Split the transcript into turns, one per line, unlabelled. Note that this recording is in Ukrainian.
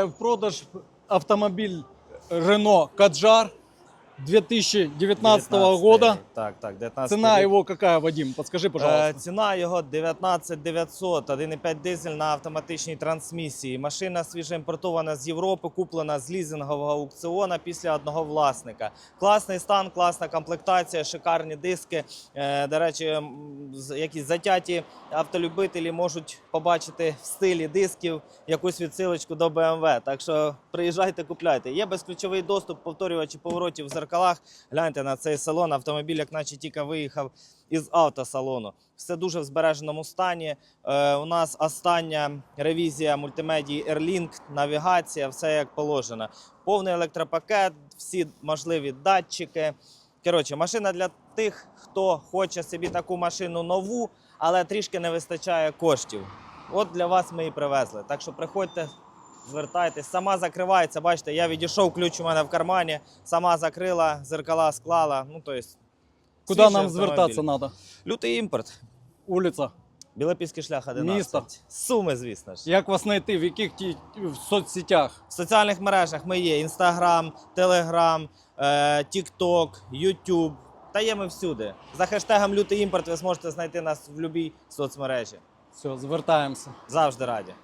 В продаж автомобіль Renault Kadjar 2019 года.
Так, так, 19
Цена
рік.
его какая, Вадим? Подскажи,
Е,
пожалуйста.
Ціна його 19 900, 1,5 дизель на автоматичній трансмісії. Машина свіжоімпортована з Європи, куплена з лізингового аукціона після одного власника. Класний стан, класна комплектація, шикарні диски. Е, До речі, якісь затяті автолюбителі можуть побачити в стилі дисків якусь відсилочку до BMW. Так що приїжджайте, купляйте. Є безключовий доступ, повторювачі поворотів в зеркалах. Гляньте на цей салон. Автомобіль, як наче тільки виїхав із автосалону. Все дуже в збереженому стані. Е, у нас остання ревізія мультимедії Airlink, навігація, все як положено. Повний електропакет, всі можливі датчики. Коротше, машина для тих, хто хоче собі таку машину нову, але трішки не вистачає коштів. От для вас ми і привезли. Так що приходьте, звертайтесь. Сама закривається. Бачите, я відійшов, ключ у мене в кармані, сама закрила, зеркала склала. Ну, то есть,
Куда
свіжий
нам
автомобіль.
звертаться надо?
Лютий імпорт.
Улица.
Білопільський шлях 11.
Місто.
Суми, звісно ж.
Як вас знайти? В яких ті- в соцсетях?
В соціальних мережах ми є: Instagram, Telegram, е, TikTok, YouTube. Та є ми всюди. За хештегом Лютий імпорт ви зможете знайти нас в будь-якій соцмережі.
Все, звертаємося.
Завжди раді.